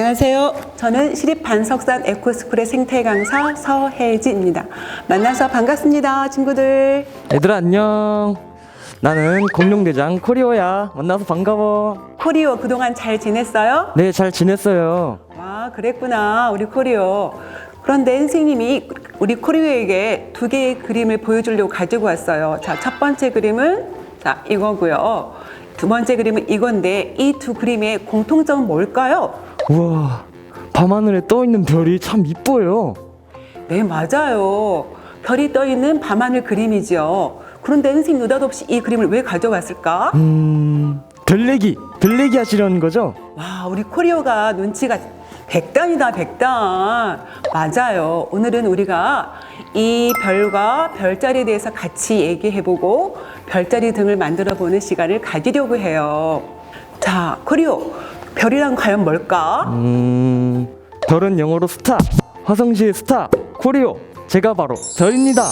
안녕하세요. 저는 시립 반석산 에코스쿨의 생태 강사 서혜진입니다. 만나서 반갑습니다, 친구들. 얘들아 안녕 나는 공룡대장 코리오야 만나서 반가워 코리오 그동안 잘 지냈어요? 네 잘 지냈어요 와, 그랬구나, 우리 코리오. 그런데 선생님이 우리 코리오에게 두 개의 그림을 보여주려고 가지고 왔어요. 자, 첫 번째 그림은 자 이거고요. 두 번째 그림은 이건데 이 두 그림의 공통점은 뭘까요? 우와 밤하늘에 떠있는 별이 참 이뻐요 네, 맞아요. 별이 떠 있는 밤하늘 그림이죠. 그런데 선생님 느닷없이 이 그림을 왜 가져왔을까? 음... 별내기 별내기 하시려는 거죠? 와, 우리 코리오가 눈치가 백단이다, 백단. 맞아요. 오늘은 우리가 이 별과 별자리에 대해서 같이 얘기해보고 별자리 등을 만들어 보는 시간을 가지려고 해요. 자, 코리오. 별이란 과연 뭘까? 음... 별은 영어로 스타 화성시의 스타 코리오 제가 바로 별입니다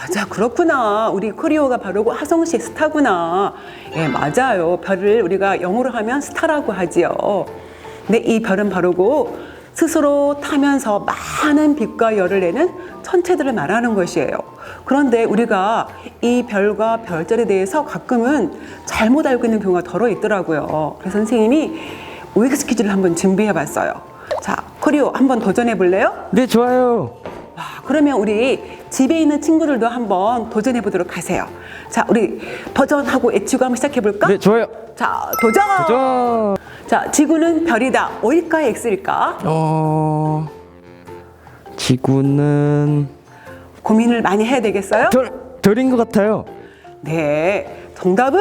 맞아, 그렇구나. 우리 코리오가 바로 그 화성시의 스타구나. 예, 맞아요. 별을 우리가 영어로 하면 스타라고 하지요. 근데 이 별은 바로 그 스스로 타면서 많은 빛과 열을 내는 천체들을 말하는 것이에요. 그런데 우리가 이 별과 별자리에 대해서 가끔은 잘못 알고 있는 경우가 덜어 있더라고요. 그래서 선생님이 OX 퀴즈를 한번 준비해 봤어요. 자, 코리오 한번 도전해 볼래요? 네 좋아요 와, 그러면 우리 집에 있는 친구들도 한번 도전해 보도록 하세요. 자, 우리 도전하고 애치고 한번 시작해 볼까? 네 좋아요 자, 도전! 도전 자, 지구는 별이다. O일까 X일까? 어... 지구는 고민을 많이 해야 되겠어요? 별 별인 것 같아요 네, 정답은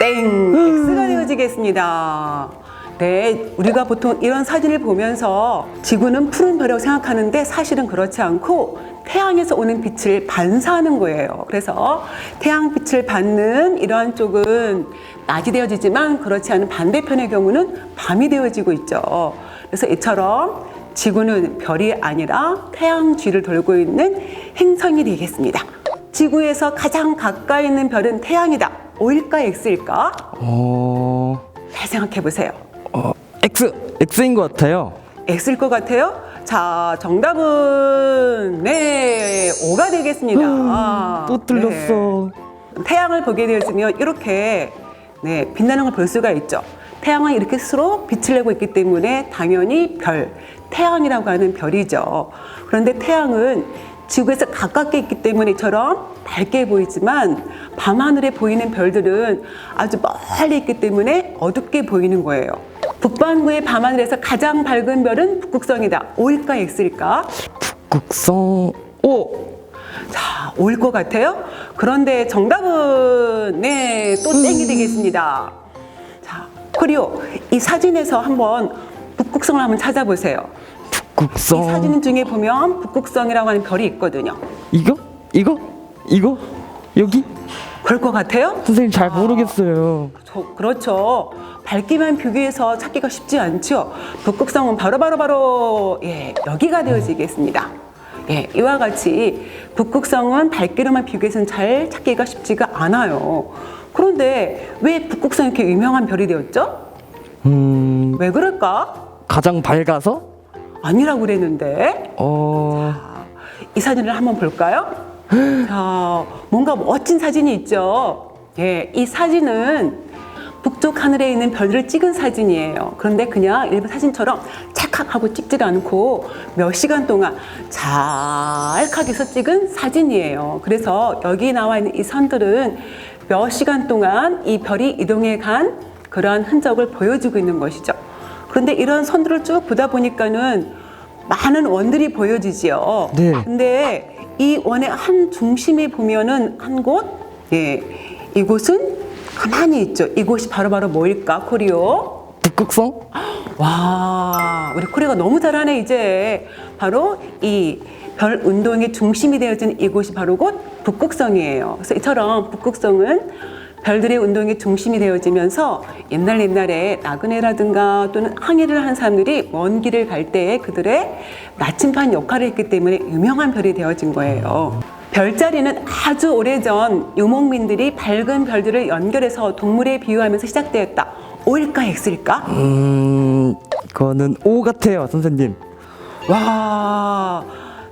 땡! X가 되어지겠습니다. 네, 우리가 보통 이런 사진을 보면서 지구는 푸른 별이라고 생각하는데 사실은 그렇지 않고 태양에서 오는 빛을 반사하는 거예요. 그래서 태양빛을 받는 이러한 쪽은 낮이 되어지지만 그렇지 않은 반대편의 경우는 밤이 되어지고 있죠. 그래서 이처럼 지구는 별이 아니라 태양 뒤를 돌고 있는 행성이 되겠습니다. 지구에서 가장 가까이 있는 별은 태양이다. O일까 X일까? 어... 잘 생각해 보세요. 어... X X인 것 같아요 X일 것 같아요? 자, 정답은 네, O가 되겠습니다. 또 틀렸어 네. 태양을 보게 되었으면 이렇게 네, 빛나는 걸 볼 수가 있죠. 태양은 이렇게 스스로 빛을 내고 있기 때문에 당연히 별, 태양이라고 하는 별이죠. 그런데 태양은 지구에서 가깝게 있기 때문에 이처럼 밝게 보이지만 밤하늘에 보이는 별들은 아주 멀리 있기 때문에 어둡게 보이는 거예요. 북반구의 밤하늘에서 가장 밝은 별은 북극성이다. O일까 X일까? 국성 오 자, 올 것 같아요? 그런데 정답은 네, 또 땡이 되겠습니다. 자, 코리오, 이 사진에서 한번 북극성을 한번 찾아보세요. 이 국성 사진 중에 보면 북극성이라고 하는 별이 있거든요. 이거 이거 이거 여기 그럴 것 같아요? 선생님 잘 모르겠어요 저, 그렇죠. 밝기만 비교해서 찾기가 쉽지 않죠. 북극성은 바로 바로 바로 예, 여기가 되어지겠습니다. 예, 이와 같이 북극성은 밝기로만 비교해서는 잘 찾기가 쉽지가 않아요. 그런데 왜 북극성이 이렇게 유명한 별이 되었죠? 음 왜 그럴까? 가장 밝아서 아니라고 그랬는데. 어 자, 이 사진을 한번 볼까요? 자, 뭔가 멋진 사진이 있죠. 예, 이 사진은 북쪽 하늘에 있는 별들을 찍은 사진이에요. 그런데 그냥 일반 사진처럼 찰칵 하고 찍지도 않고 몇 시간 동안 해서 찍은 사진이에요. 그래서 여기 나와 있는 이 선들은 몇 시간 동안 이 별이 이동해 간 그러한 흔적을 보여주고 있는 것이죠. 그런데 이런 선들을 쭉 보다 보니까는 많은 원들이 보여지지요. 네. 근데 이 원의 한 중심에 보면은 한 곳, 예, 이곳은 가만히 있죠. 이곳이 바로바로 뭐일까, 코리오? 북극성 와, 우리 코리오가 너무 잘하네, 이제. 바로 이 별 운동의 중심이 되어진 이곳이 바로 곧 북극성이에요. 그래서 이처럼 북극성은 별들의 운동의 중심이 되어지면서 옛날 옛날에 나그네라든가 또는 항해를 한 사람들이 먼 길을 갈때 그들의 나침반 역할을 했기 때문에 유명한 별이 되어진 거예요. 별자리는 아주 오래전 유목민들이 밝은 별들을 연결해서 동물에 비유하면서 시작되었다. O일까 X일까? 음 그거는 O 같아요, 선생님. 와,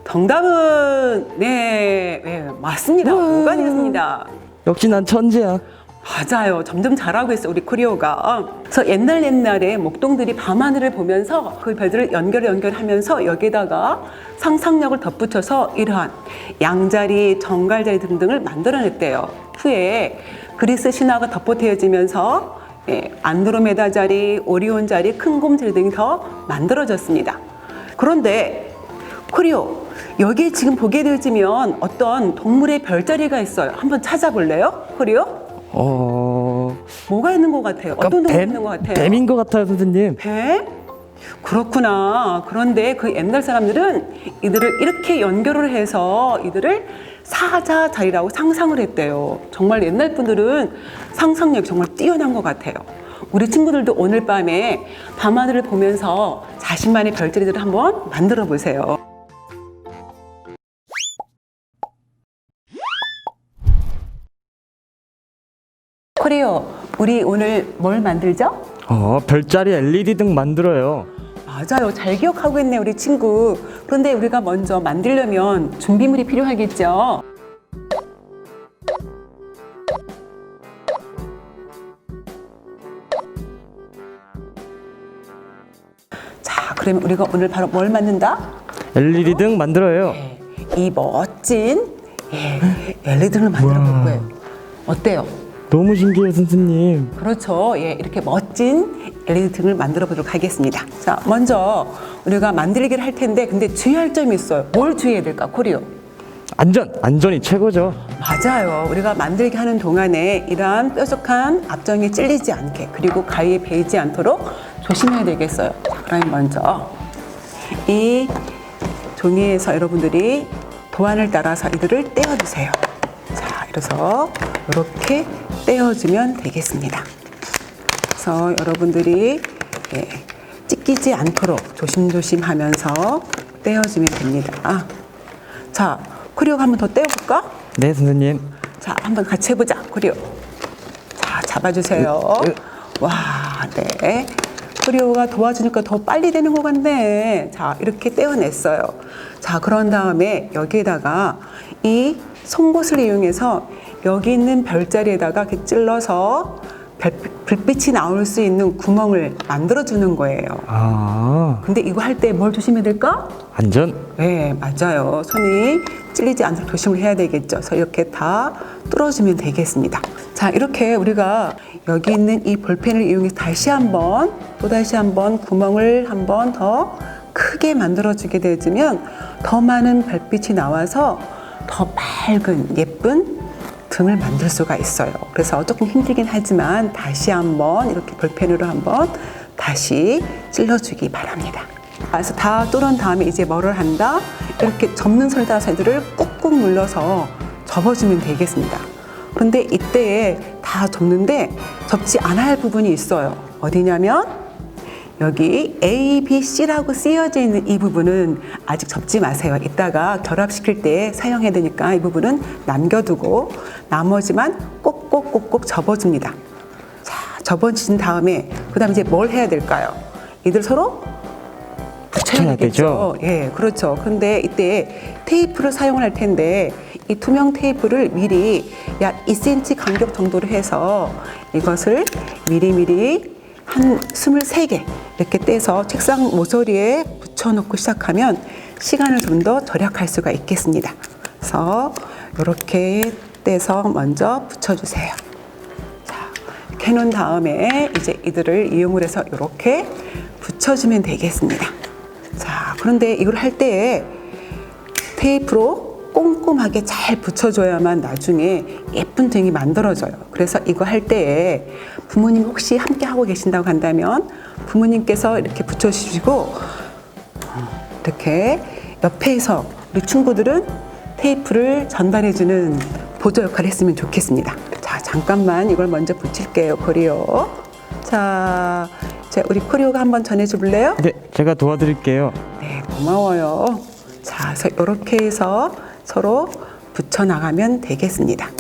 정답은 네, 네 맞습니다. 오간이었습니다. 역시 난 천재야. 맞아요. 점점 잘하고 있어 우리 코리오가. 그래서 옛날 옛날에 목동들이 밤하늘을 보면서 그 별들을 연결 연결하면서 여기다가 상상력을 덧붙여서 이러한 양자리, 정갈자리 등등을 만들어냈대요. 후에 그리스 신화가 덧붙여지면서 예, 안드로메다 자리, 오리온 자리, 큰곰 자리 등이 더 만들어졌습니다. 그런데 코리오 여기에 지금 보게 되지면 어떤 동물의 별자리가 있어요. 한번 찾아볼래요, 코리오? 어. 뭐가 있는 것 같아요? 어떤 동물 뱀, 있는 것 같아요? 뱀인 것 같아요, 선생님. 뱀? 그렇구나. 그런데 그 옛날 사람들은 이들을 이렇게 연결을 해서 이들을 사자 자리라고 상상을 했대요. 정말 옛날 분들은 상상력이 정말 뛰어난 것 같아요. 우리 친구들도 오늘 밤에 밤하늘을 보면서 자신만의 별자리들을 한번 만들어 보세요. 코리오, 우리 오늘 뭘 만들죠? 어, 별자리 LED 등 만들어요. 맞아요. 잘 기억하고 있네, 우리 친구. 그런데 우리가 먼저 만들려면 준비물이 필요하겠죠? 자, 그러면 우리가 오늘 바로 뭘 만든다? LED 등 만들어요. 네, 이 멋진 예, LED를 만들어 볼 거예요. 어때요? 너무 신기해요, 선생님. 그렇죠. 예, 이렇게 멋진 LED 등을 만들어 보도록 하겠습니다. 자, 먼저 우리가 만들기를 할 텐데, 근데 주의할 점이 있어요. 뭘 주의해야 될까, 코리오? 안전, 안전이 최고죠. 맞아요. 우리가 만들기 하는 동안에 이러한 뾰족한 앞정이 찔리지 않게, 그리고 가위에 베이지 않도록 조심해야 되겠어요. 자, 그럼 먼저 이 종이에서 여러분들이 도안을 따라서 이들을 떼어주세요. 자, 이래서 이렇게 떼어주면 되겠습니다. 그래서 여러분들이 예, 찢기지 않도록 조심조심 하면서 떼어주면 됩니다. 자, 코리오가 한번 더 떼어볼까? 네, 선생님. 자, 한번 같이 해보자, 코리오. 자, 잡아주세요. 와, 네. 코리오가 도와주니까 더 빨리 되는 것 같네. 자, 이렇게 떼어냈어요. 자, 그런 다음에 여기에다가 이 송곳을 이용해서 여기 있는 별자리에다가 이렇게 찔러서 별- 불빛이 나올 수 있는 구멍을 만들어 주는 거예요. 아, 근데 이거 할 때 뭘 조심해야 될까? 안전. 네, 맞아요. 손이 찔리지 않도록 조심을 해야 되겠죠. 그래서 이렇게 다 뚫어주면 되겠습니다. 자, 이렇게 우리가 여기 있는 이 볼펜을 이용해서 다시 한번, 또 다시 한번 구멍을 한번 더 크게 만들어 주게 되면 더 많은 별빛이 나와서 더 밝은 예쁜 등을 만들 수가 있어요. 그래서 조금 힘들긴 하지만 다시 한번 이렇게 볼펜으로 한번 다시 찔러주기 바랍니다. 그래서 다 뚫은 다음에 이제 뭐를 한다? 이렇게 접는 애들을 꾹꾹 눌러서 접어주면 되겠습니다. 그런데 이때에 다 접는데 접지 않아야 할 부분이 있어요. 어디냐면 여기 A, B, C라고 쓰여져 있는 이 부분은 아직 접지 마세요. 이따가 결합시킬 때 사용해야 되니까 이 부분은 남겨두고 나머지만 꼭꼭꼭꼭 접어줍니다. 자, 접어진 다음에 그 다음에 이제 뭘 해야 될까요? 이들 서로 붙여야 되겠죠. 예, 그렇죠. 그런데 이때 테이프를 사용을 할 텐데 이 투명 테이프를 미리 약 2cm 간격 정도로 해서 이것을 미리미리 한 23개 이렇게 떼서 책상 모서리에 붙여놓고 시작하면 시간을 좀 더 절약할 수가 있겠습니다. 그래서 이렇게 떼서 먼저 붙여주세요. 자, 이렇게 해놓은 다음에 이제 이들을 이용을 해서 이렇게 붙여주면 되겠습니다. 자, 그런데 이걸 할 때 테이프로 꼼꼼하게 잘 붙여줘야만 나중에 예쁜 등이 만들어져요. 그래서 이거 할 때에 부모님 혹시 함께 하고 계신다고 한다면 부모님께서 이렇게 붙여주시고 이렇게 옆에서 우리 친구들은 테이프를 전달해주는 보조 역할을 했으면 좋겠습니다. 자, 잠깐만 이걸 먼저 붙일게요, 코리오. 자, 우리 코리오가 한번 전해줄래요? 네, 제가 도와드릴게요. 네, 고마워요. 자, 그래서 이렇게 해서 서로 붙여 나가면 되겠습니다.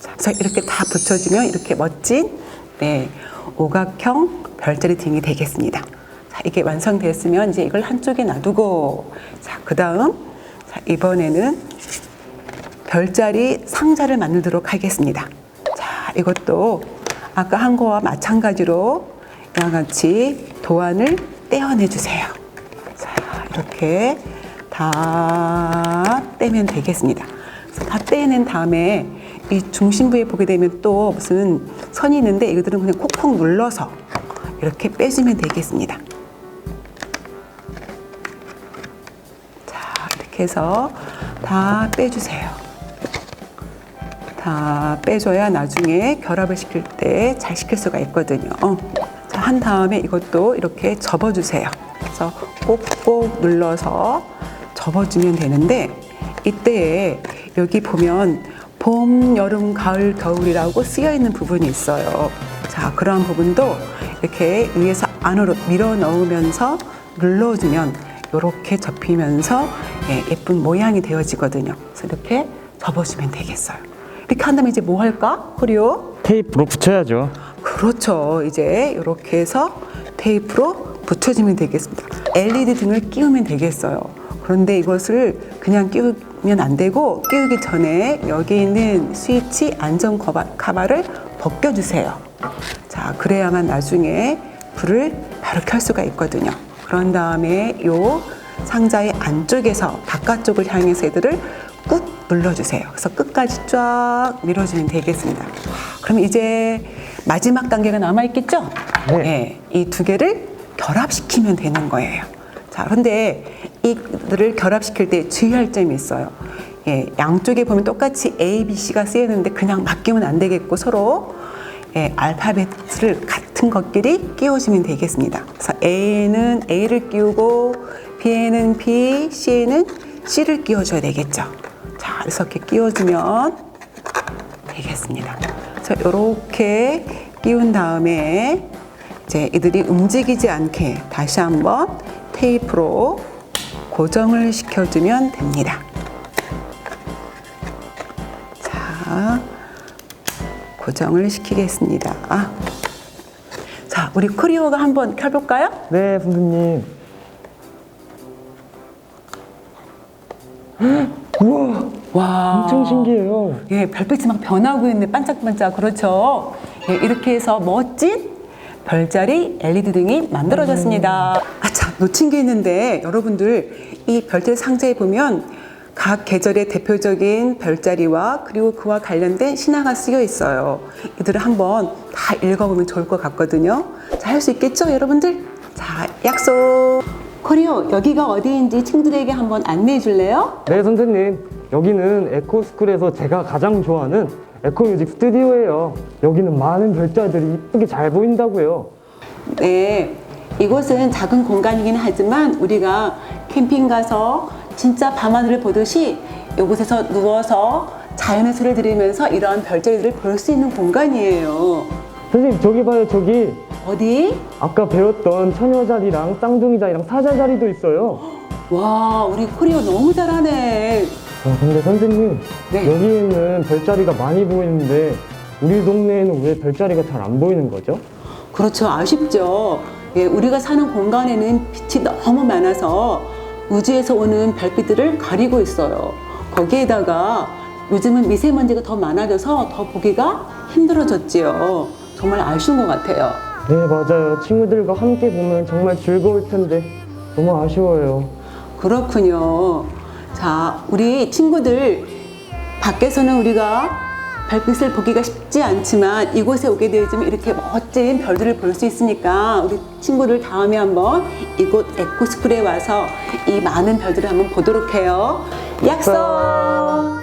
자, 그래서 이렇게 다 붙여주면 이렇게 멋진 네, 오각형 별자리 등이 되겠습니다. 자, 자, 이게 완성됐으면 이제 이걸 한쪽에 놔두고 자, 그 다음 자, 이번에는 별자리 상자를 만들도록 하겠습니다. 자, 이것도 아까 한 거와 마찬가지로 이와 같이 도안을 떼어내 주세요. 자, 이렇게 다 떼면 되겠습니다. 다 떼낸 다음에 이 중심부에 보게 되면 또 무슨 선이 있는데 이것들은 그냥 콕콕 눌러서 이렇게 빼주면 되겠습니다. 자, 이렇게 해서 다 빼주세요. 다 빼줘야 나중에 결합을 시킬 때 잘 시킬 수가 있거든요. 어. 자, 한 다음에 이것도 이렇게 접어주세요. 그래서 꼭꼭 눌러서 접어주면 되는데 이때 여기 보면 봄, 여름, 가을, 겨울이라고 쓰여 있는 부분이 있어요. 자, 그러한 부분도 이렇게 위에서 안으로 밀어 넣으면서 눌러주면 이렇게 접히면서 예, 예쁜 모양이 되어지거든요. 그래서 이렇게 접어주면 되겠어요. 이렇게 한다면 이제 뭐 할까? 코리오? 테이프로 붙여야죠. 그렇죠. 이제 이렇게 해서 테이프로 붙여주면 되겠습니다. LED 등을 끼우면 되겠어요. 그런데 이것을 그냥 끼우면 안 되고 끼우기 전에 여기 있는 스위치 안전 커버, 카바를 벗겨주세요. 자, 그래야만 나중에 불을 바로 켤 수가 있거든요. 그런 다음에 요 상자의 안쪽에서 바깥쪽을 향해서 얘들을 꾹 눌러주세요. 그래서 끝까지 쫙 밀어주면 되겠습니다. 그럼 이제 마지막 단계가 남아있겠죠? 네. 이두 개를 결합시키면 되는 거예요. 자, 그런데 이들을 결합시킬 때 주의할 점이 있어요. 예, 양쪽에 보면 똑같이 A, B, C가 쓰이는데 그냥 맡기면 안 되겠고 서로 예, 알파벳을 같은 것끼리 끼워주면 되겠습니다. 그래서 A에는 A를 끼우고 B에는 B, C에는 C를 끼워줘야 되겠죠. 자, 이렇게 끼워주면 되겠습니다. 그래서 이렇게 끼운 다음에 이제 이들이 움직이지 않게 다시 한번 테이프로 고정을 시켜주면 됩니다. 자, 고정을 시키겠습니다. 아, 자, 우리 코리오가 한번 켜볼까요? 네, 선생님. 우와, 와, 엄청 신기해요. 예, 별빛이 막 변하고 있네. 반짝반짝. 그렇죠. 예, 이렇게 해서 멋진 별자리 LED 등이 만들어졌습니다. 아, 참, 놓친 게 있는데 여러분들 이 별자리 상자에 보면 각 계절의 대표적인 별자리와 그리고 그와 관련된 신화가 쓰여 있어요. 이들을 한번 다 읽어보면 좋을 것 같거든요. 자, 할 수 있겠죠, 여러분들? 자, 약속. 코리오, 여기가 어디인지 친구들에게 한번 안내해 줄래요? 네, 선생님. 여기는 에코스쿨에서 제가 가장 좋아하는 에코뮤직 스튜디오예요. 여기는 많은 별자들이 이쁘게 잘 보인다고요. 네, 이곳은 작은 공간이긴 하지만 우리가 캠핑 가서 진짜 밤하늘을 보듯이 이곳에서 누워서 자연의 소리를 들으면서 이러한 별자리들을 볼수 있는 공간이에요. 선생님, 저기 봐요, 저기. 어디? 아까 배웠던 처녀 자리랑 쌍둥이 자리랑 사자 자리도 있어요. 와, 우리 코리오 너무 잘하네. 어, 근데 선생님, 네. 여기에는 별자리가 많이 보이는데 우리 동네에는 왜 별자리가 잘 안 보이는 거죠? 그렇죠. 아쉽죠. 예, 우리가 사는 공간에는 빛이 너무 많아서 우주에서 오는 별빛들을 가리고 있어요. 거기에다가 요즘은 미세먼지가 더 많아져서 더 보기가 힘들어졌지요. 정말 아쉬운 것 같아요. 네, 맞아요. 친구들과 함께 보면 정말 즐거울 텐데 너무 아쉬워요. 그렇군요. 자, 우리 친구들 밖에서는 우리가 별빛을 보기가 쉽지 않지만 이곳에 오게 되면 이렇게 멋진 별들을 볼 수 있으니까 우리 친구들 다음에 한번 이곳 에코스쿨에 와서 이 많은 별들을 한번 보도록 해요. 약속!